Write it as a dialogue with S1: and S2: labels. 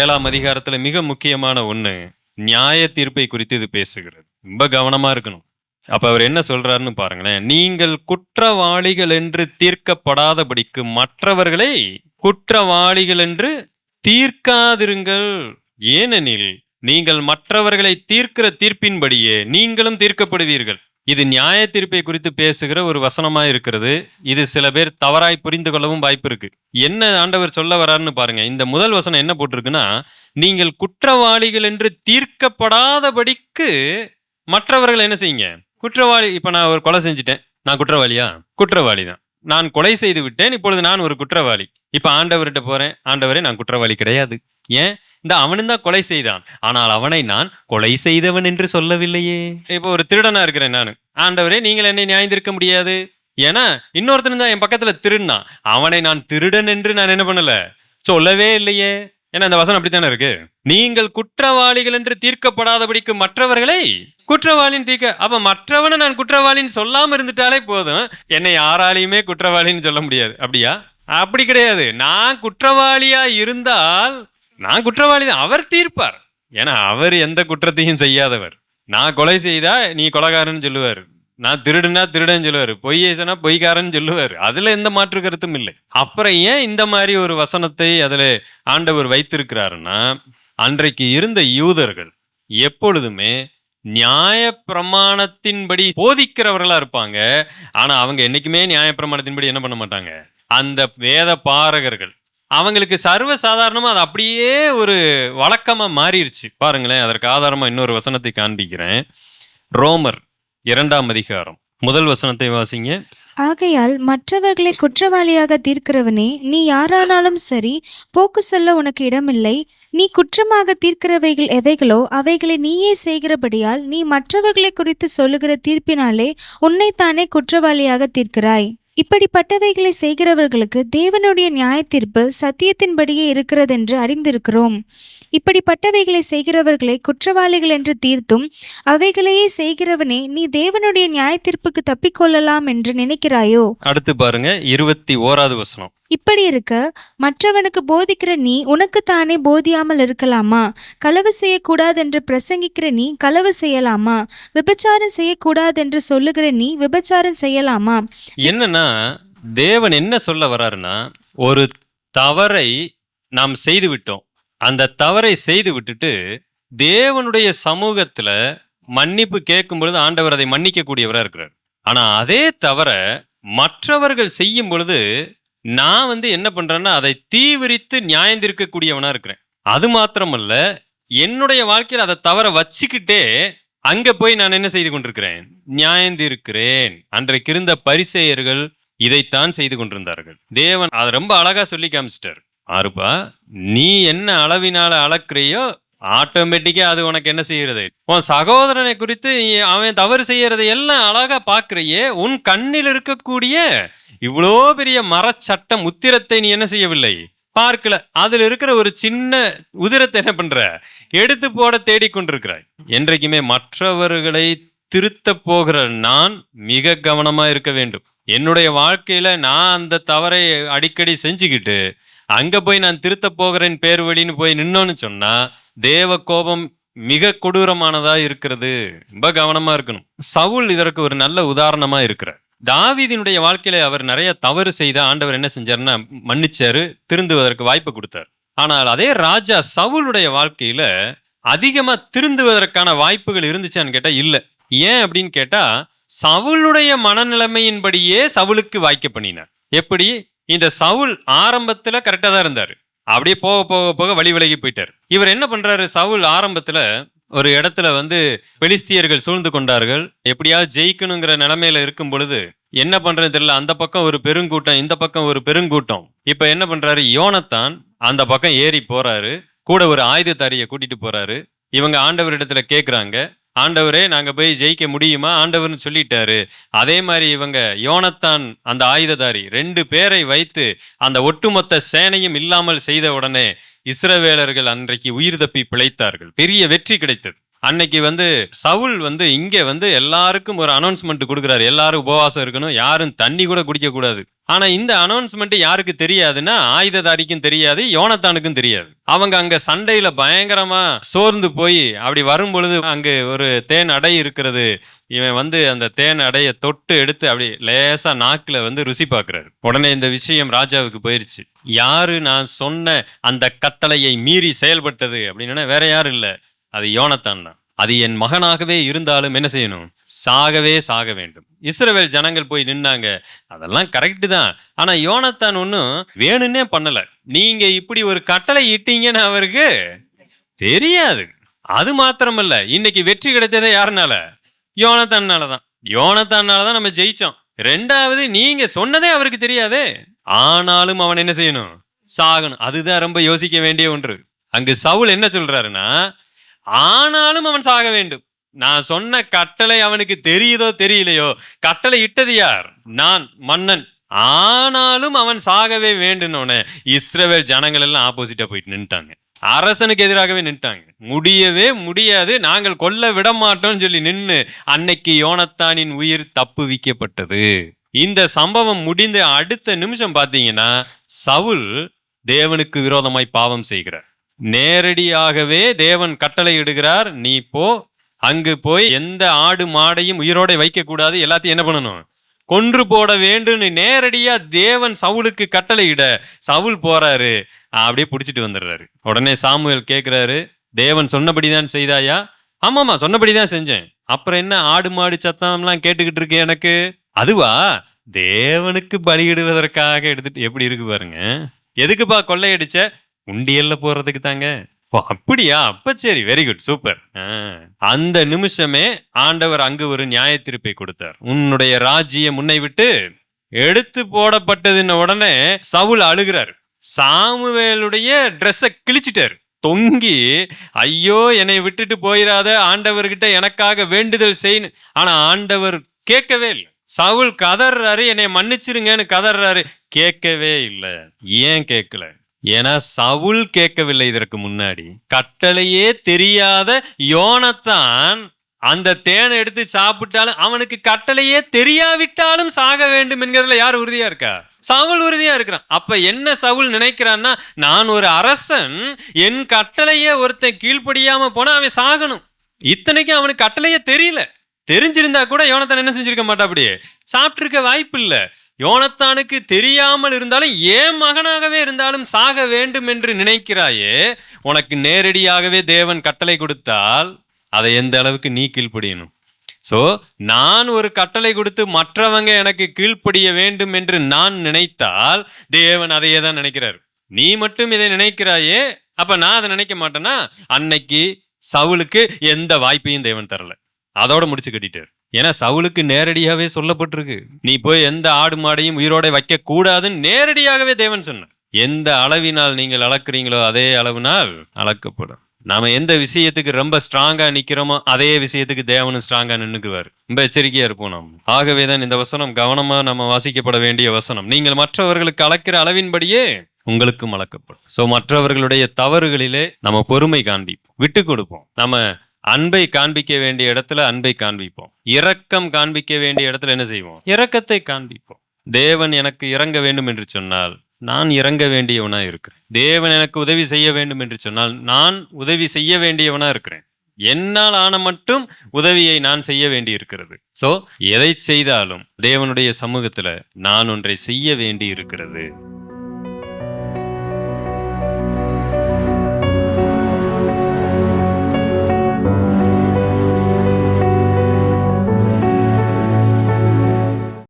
S1: ஏழாம் அதிகாரத்துல மிக முக்கியமான ஒண்ணு நியாய தீர்ப்பை குறித்து இது பேசுகிறது. ரொம்ப கவனமா இருக்கணும். அப்ப அவர் என்ன சொல்றாருன்னு பாருங்களேன். நீங்கள் குற்றவாளிகள் என்று தீர்க்கப்படாதபடிக்கு மற்றவர்களை குற்றவாளிகள் என்று தீர்க்காதிருங்கள். ஏனெனில் நீங்கள் மற்றவர்களை தீர்க்கிற தீர்ப்பின்படியே நீங்களும் தீர்க்கப்படுவீர்கள். இது நியாய தீர்ப்பை குறித்து பேசுகிற ஒரு வசனமா இருக்கிறது. இது சில பேர் தவறாய் புரிந்து கொள்ளவும் வாய்ப்பு இருக்கு. என்ன ஆண்டவர் சொல்ல வராருன்னு பாருங்க. இந்த முதல் வசனம் என்ன போட்டிருக்குன்னா நீங்கள் குற்றவாளிகள் என்று தீர்க்கப்படாதபடிக்கு மற்றவர்கள் என்ன செய்யுங்க? குற்றவாளி இப்ப நான் ஒரு கொலை செஞ்சுட்டேன். நான் குற்றவாளியா? குற்றவாளி தான் நான் கொலை செய்து விட்டேன். இப்பொழுது நான் ஒரு குற்றவாளி. இப்ப ஆண்டவர்கிட்ட போறேன். ஆண்டவரே நான் குற்றவாளி கிடையாது. ஏன்? இந்த அவனும் தான் கொலை செய்தான். ஆனால் அவனை நான் கொலை செய்தவன் என்று சொல்லவில்லையே. இப்போ ஒரு திருடனா இருக்கிறேன் நான். ஆண்டவரே நீங்கள் என்னை நியாயந்திருக்க முடியாது. ஏன்னா இன்னொருத்தன் தான் என் பக்கத்துல திருடினான். அவனை நான் திருடன் என்று நான் என்ன பண்ணல? சொல்லவே இல்லையே. ஏன்னா இந்த வசனம் அப்படித்தானே இருக்கு? நீங்கள் குற்றவாளிகள் என்று தீர்க்கப்படாதபடிக்கு மற்றவர்களை குற்றவாளின்னு தீர்க்க அப்ப மற்றவனை நான் குற்றவாளின்னு சொல்லாம இருந்துட்டாலே போதும். என்னை யாராலையுமே குற்றவாளின்னு சொல்ல முடியாது. அப்படியா? அப்படி கிடையாது. நான் குற்றவாளியா இருந்தால் நான் குற்றவாளி தான். அவர் தீர்ப்பார். ஏன்னா அவர் எந்த குற்றத்தையும் செய்யாதவர். நான் கொலை செய்தா நீ கொலைகாரன்னு சொல்லுவார். நான் திருடுனா திருடன் சொல்லுவார். பொய் சொன்னா பொய்காரன்னு சொல்லுவார். அதுல எந்த மாற்று கருத்தும் இல்லை. அப்புறம் ஏன் இந்த மாதிரி ஒரு வசனத்தை அதுல ஆண்டவர் வைத்திருக்கிறாருன்னா அன்றைக்கு இருந்த யூதர்கள் எப்பொழுதுமே நியாய பிரமாணத்தின்படி போதிக்கிறவர்களா இருப்பாங்க. ஆனா அவங்க என்னைக்குமே நியாய பிரமாணத்தின்படி என்ன பண்ண மாட்டாங்க. அந்த வேத பாரகர்கள் அவங்களுக்கு சர்வ சாதாரணமாக அது அப்படியே ஒரு வழக்கமாக மாறிடுச்சு பாருங்களேன் அதற்கு ஆதாரமாக இன்னொரு வசனத்தை காண்பிக்கிறேன். ரோமர் இரண்டாம் அதிகாரம் முதல் வசனத்தை வாசிங்க.
S2: ஆகையால் மற்றவர்களை குற்றவாளியாக தீர்க்கிறவனே நீ யாரானாலும் சரி போக்கு சொல்ல உனக்கு இடமில்லை. நீ குற்றமாக தீர்க்கிறவைகள் எவைகளோ அவைகளை நீயே செய்கிறபடியால் நீ மற்றவர்களை குறித்து சொல்லுகிற தீர்ப்பினாலே உன்னைத்தானே குற்றவாளியாக தீர்க்கிறாய். இப்படிப்பட்டவைகளை செய்கிறவர்களுக்கு தேவனுடைய நியாயத்தீர்ப்பு சத்தியத்தின்படியே இருக்கிறதென்று அறிந்திருக்கிறோம். இப்படிப்பட்டவைகளை செய்கிறவர்களை குற்றவாளிகள் என்று தீர்த்தும் அவைகளையே செய்கிறவனே நீ தேவனுடைய நியாயத்தீர்ப்புக்கு தப்பிக்கொள்ளலாம் என்று நினைக்கிறாயோ?
S1: அடுத்து பாருங்க இருபத்தி ஓராவது வசனம்.
S2: இப்படி இருக்க மற்றவனுக்கு போதிக்கிற நீ உனக்குத்தானே போதியாமல் இருக்கலாமா? களவு செய்யக்கூடாதென்று பிரசங்கிக்கிற நீ களவு செய்யலாமா? விபச்சாரம் செய்யக்கூடாதென்று சொல்லுகிற நீ விபச்சாரம் செய்யலாமா?
S1: என்னன்னா தேவன் என்ன சொல்ல வர்றாருன்னா ஒரு தவறை நாம் செய்து விட்டோம் அந்த தவறை செய்து விட்டுட்டு தேவனுடைய சமூகத்துல மன்னிப்பு கேட்கும் பொழுது ஆண்டவர் அதை மன்னிக்க கூடியவராக இருக்கிறார். ஆனா அதே தவிர மற்றவர்கள் செய்யும் பொழுது நான் வந்து என்ன பண்றேன்னா அதை தீவிரித்து நியாயந்திருக்கக்கூடியவனாக இருக்கிறேன். அது மாத்திரமல்ல என்னுடைய வாழ்க்கையில் அதை தவற வச்சுக்கிட்டே அங்க போய் நான் என்ன செய்து கொண்டிருக்கிறேன்? நியாயந்திருக்கிறேன் அன்றைக்கு இருந்த பரிசெயர்கள் இதைத்தான் செய்து கொண்டிருந்தார்கள். தேவன் அதை ரொம்ப அழகா சொல்லி காமிச்சிட்டார். அருப்பா நீ என்ன அளவினால அளக்குறியோ ஆட்டோமேட்டிக்கா அது உனக்கு என்ன செய்யறது உன் சகோதரனை குறித்து நீ- அவன் தவறு செய்யறதை எல்லாம் அழகா பாக்குறியே உன் கண்ணில் இருக்கக்கூடிய இவ்வளோ பெரிய மரச்சட்டம் உத்திரத்தை நீ என்ன செய்யவில்லை? பார்க்கல. அதுல இருக்கிற ஒரு சின்ன உதிரத்தை என்ன பண்ற? எடுத்து போட தேடிக்கொண்டிருக்கிறாய் என்றைக்குமே மற்றவர்களை திருத்த போகிற நான் மிக கவனமா இருக்க வேண்டும். என்னுடைய வாழ்க்கையில நான் அந்த தவறை அடிக்கடி செஞ்சுக்கிட்டு அங்க போய் நான் திருத்த போகிறேன் பேர் வழின்னு போய் நின்னோன்னு சொன்னா தேவ கோபம் மிக கொடூரமானதா இருக்கிறது. ரொம்ப கவனமா இருக்கணும். சவுல் இதற்கு ஒரு நல்ல உதாரணமா இருக்கிறார். தாவீதினுடைய வாழ்க்கையில அவர் நிறைய தவறு செய்த ஆண்டவர் என்ன செஞ்சாருன்னா மன்னிச்சாரு திருந்துவதற்கு வாய்ப்பு கொடுத்தார். ஆனால் அதே ராஜா சவுளுடைய வாழ்க்கையில அதிகமா திருந்துவதற்கான வாய்ப்புகள் இருந்துச்சான்னு கேட்டா இல்ல. ஏன் அப்படின்னு கேட்டா சவுளுடைய மனநிலைமையின்படியே சவுளுக்கு வாய்க்க பண்ணினார். எப்படி? இந்த சவுல் ஆரம்பத்தில் கரெக்டாக தான் இருந்தார். அப்படியே போக போக போக வழி விலகி போயிட்டார். இவர் என்ன பண்ணுறாரு சவுல் ஆரம்பத்தில் ஒரு இடத்துல வந்து பெலிஸ்தியர்கள் சூழ்ந்து கொண்டார்கள். எப்படியாவது ஜெயிக்கணுங்கிற நிலைமையில இருக்கும் பொழுது என்ன பண்றது தெரியல. அந்த பக்கம் ஒரு பெருங்கூட்டம் இந்த பக்கம் ஒரு பெருங்கூட்டம். இப்ப என்ன பண்றாரு? யோனத்தான் அந்த பக்கம் ஏறி போறாரு. கூட ஒரு ஆயுதத்தாரியை கூட்டிட்டு போறாரு. இவங்க ஆண்டவரிடத்துல கேட்குறாங்க ஆண்டவரே நாங்க போய் ஜெயிக்க முடியுமா? ஆண்டவர்னு சொல்லிட்டாரு. அதே மாதிரி இவங்க யோனத்தான் அந்த ஆயுததாரி ரெண்டு பேரை வைத்து அந்த ஒட்டுமொத்த சேனையும் இல்லாமல் செய்த உடனே இஸ்ரவேலர்கள் அன்றைக்கு உயிர் தப்பி பிழைத்தார்கள். பெரிய வெற்றி கிடைத்தது. அன்னைக்கு வந்து சவுல் வந்து இங்கே வந்து எல்லாருக்கும் ஒரு அனௌன்ஸ்மெண்ட் கொடுக்குறாரு. எல்லாரும் உபவாசம் இருக்கணும். யாரும் தண்ணி கூட குடிக்கக்கூடாது ஆனால் இந்த அனௌன்ஸ்மெண்ட் யாருக்கு தெரியாதுன்னா ஆயுததாரிக்கும் தெரியாது யோனத்தானுக்கும் தெரியாது. அவங்க அங்கே சண்டையில் பயங்கரமாக சோர்ந்து போய் அப்படி வரும் பொழுது அங்கே ஒரு தேன் அடை இருக்கிறது. இவன் வந்து அந்த தேன் அடையை தொட்டு எடுத்து அப்படி லேசாக நாக்கில் வந்து ருசி பார்க்குறாரு. உடனே இந்த விஷயம் ராஜாவுக்கு போயிருச்சு. யாரு நான் சொன்ன அந்த கட்டளையை மீறி செயல்பட்டது? அப்படின்னா வேற யாரும் இல்லை. அது யோனத்தான் தான். அது என் மகனாகவே இருந்தாலும் என்ன செய்யணும்? சாகவே சாக வேண்டும். இஸ்ரவேல் ஜனங்கள் போய் நின்னாங்க. அதெல்லாம் கரெக்டு தான். ஆனா யோனத்தான் ஒன்றும் வேணும்னே பண்ணல. நீங்க இப்படி ஒரு கட்டளை இட்டீங்கன்னு அவருக்கு தெரியாது. அது மாத்திரமல்ல. இன்னைக்கு வெற்றி கிடைத்ததே யாருனால? யோனத்தானால தான். யோனத்தானால தான் நம்ம ஜெயிச்சோம். ரெண்டாவது நீங்க சொன்னதே அவருக்கு தெரியாதே. ஆனாலும் அவன் என்ன செய்யணும்? சாகணும். அதுதான் ரொம்ப யோசிக்க வேண்டிய ஒன்று. அங்கு சவுல் என்ன சொல்றாருன்னா ஆனாலும் அவன் சாக வேண்டும். நான் சொன்ன கட்டளை அவனுக்கு தெரியுதோ தெரியலையோ? கட்டளை இட்டது யார்? நான் மன்னன். ஆனாலும் அவன் சாகவே வேண்டுனோனே இஸ்ரேல் ஜனங்கள் எல்லாம் ஆப்போசிட்டா போயிட்டு நின்ட்டாங்க. அரசனுக்கு எதிராகவே நின்ட்டாங்க. முடியவே முடியாது நாங்கள் கொல்ல விட மாட்டோம்னு சொல்லி நின்று அன்னைக்கு யோனத்தானின் உயிர் தப்பு விக்கப்பட்டது. இந்த சம்பவம் முடிந்த அடுத்த நிமிஷம் பார்த்தீங்கன்னா சவுல் தேவனுக்கு விரோதமாய் பாவம் செய்கிறார். நேரடியாகவே தேவன் கட்டளை இடுகிறார் நீ போ அங்கு போய் எந்த ஆடு மாடையும் உயிரோட வைக்க கூடாது. எல்லாத்தையும் என்ன பண்ணணும்? கொன்று போட வேண்டும் நேரடியா தேவன் சவுலுக்கு கட்டளை இட சவுல் போறாரு. அப்படியே பிடிச்சிட்டு வந்துடுறாரு. உடனே சாமுவேல் கேட்குறாரு தேவன் சொன்னபடிதான் செய்தாயா? ஆமாமா சொன்னபடிதான் செஞ்சேன். அப்புறம் என்ன ஆடு மாடு சத்தம்லாம் கேட்டுக்கிட்டு இருக்கு எனக்கு? அதுவா? தேவனுக்கு பலியிடுவதற்காக எடுத்துட்டு எப்படி இருக்கு பாருங்க. எதுக்குப்பா கொள்ளையடிச்ச? உண்டியல்ல போறதுக்கு தாங்க. அப்படியா? அப்ப சரி வெரி குட் சூப்பர் அந்த நிமிஷமே ஆண்டவர் அங்கு ஒரு நியாய தீர்ப்பை கொடுத்தார். உன்னுடைய ராஜ்யம் முன்னை விட்டு எடுத்து போடப்பட்டதுன்ன உடனே சவுல் அழுகிறார். சாமுவேலுடைய ட்ரெஸ்ஸை கிழிச்சிட்டாரு. தொங்கி ஐயோ என்னை விட்டுட்டு போயிடாத ஆண்டவர்கிட்ட எனக்காக வேண்டுதல் செய்யணும் ஆனா ஆண்டவர் கேட்கவே இல்லை. சவுல் கதறாரு என்னை மன்னிச்சிருங்கன்னு கதறாரு கேட்கவே இல்லை. ஏன் கேட்கல? ஏன்னா சவுல் கேட்கவில்லை இதற்கு முன்னாடி. கட்டளையே தெரியாத யோனத்தான் அந்த தேனை எடுத்து சாப்பிட்டாலும் அவனுக்கு கட்டளையே தெரியாவிட்டாலும் சாக வேண்டும் என்கிறதுல யார் உறுதியா இருக்கா? சவுல் உறுதியா இருக்கிறான். அப்ப என்ன சவுல் நினைக்கிறான்னா நான் ஒரு அரசன் என் கட்டளையே ஒருத்தன் கீழ்ப்படியாம போனா அவன் சாகணும். இத்தனைக்கும் அவனுக்கு கட்டளையே தெரியல. தெரிஞ்சிருந்தா கூட யோனத்தான் என்ன செஞ்சிருக்க மாட்டா அப்படியே. சாப்பிட்டுருக்க வாய்ப்பு இல்லை. யோனத்தானுக்கு தெரியாமல் இருந்தாலும் ஏன் மகனாகவே இருந்தாலும் சாக வேண்டும் என்று நினைக்கிறாயே? உனக்கு நேரடியாகவே தேவன் கட்டளை கொடுத்தால் அதை எந்த அளவுக்கு நீ கீழ்ப்படியணும்? ஸோ நான் ஒரு கட்டளை கொடுத்து மற்றவங்க எனக்கு கீழ்ப்படிய வேண்டும் என்று நான் நினைத்தால் தேவன் அதையே தான் நினைக்கிறார். நீ மட்டும் இதை நினைக்கிறாயே? அப்ப நான் அதை நினைக்க மாட்டேன்னா அன்னைக்கு சவுலுக்கு எந்த வாய்ப்பையும் தேவன் தரல. அதோட முடிச்சு கட்டிட்டார். ஏன்னா சவுலுக்கு நேரடியாகவே சொல்லப்பட்டிருக்கு. நீ போய் எந்த ஆடு மாடையும் உயிரோட வைக்க கூடாதுன்னு நேரடியாகவே தேவன் சொன்ன எந்த அளவினால் நீங்கள் அளக்குறீங்களோ அதே அளவினால் அளக்கப்படும். நாம எந்த விஷயத்துக்கு ரொம்ப ஸ்ட்ராங்கா நிக்கிறோமோ அதே விஷயத்துக்கு தேவனும் ஸ்ட்ராங்கா நின்னுக்குவார். ரொம்ப எச்சரிக்கையா இருப்போம் நாம். ஆகவே தான் இந்த வசனம் கவனமா நம்ம வாசிக்கப்பட வேண்டிய வசனம். நீங்கள் மற்றவர்களுக்கு அளக்கிற அளவின்படியே உங்களுக்கும் அளக்கப்படும். சோ மற்றவர்களுடைய தவறுகளிலே நம்ம பொறுமை காண்பிப்போம். விட்டு கொடுப்போம். நம்ம அன்பை காண்பிக்க வேண்டிய இடத்துல அன்பை காண்பிப்போம். இரக்கம் காண்பிக்க வேண்டிய இடத்துல என்ன செய்வோம்? இரக்கத்தை காண்பிப்போம். தேவன் எனக்கு இறங்க வேண்டும் என்று சொன்னால் நான் இறங்க வேண்டியவனா இருக்கிறேன். தேவன் எனக்கு உதவி செய்ய வேண்டும் என்று சொன்னால் நான் உதவி செய்ய வேண்டியவனா இருக்கிறேன். என்னால் ஆன மட்டும் உதவியை நான் செய்ய வேண்டி இருக்கிறது சோ எதை செய்தாலும் தேவனுடைய சமூகத்துல நான் ஒன்றை செய்ய வேண்டி இருக்கிறது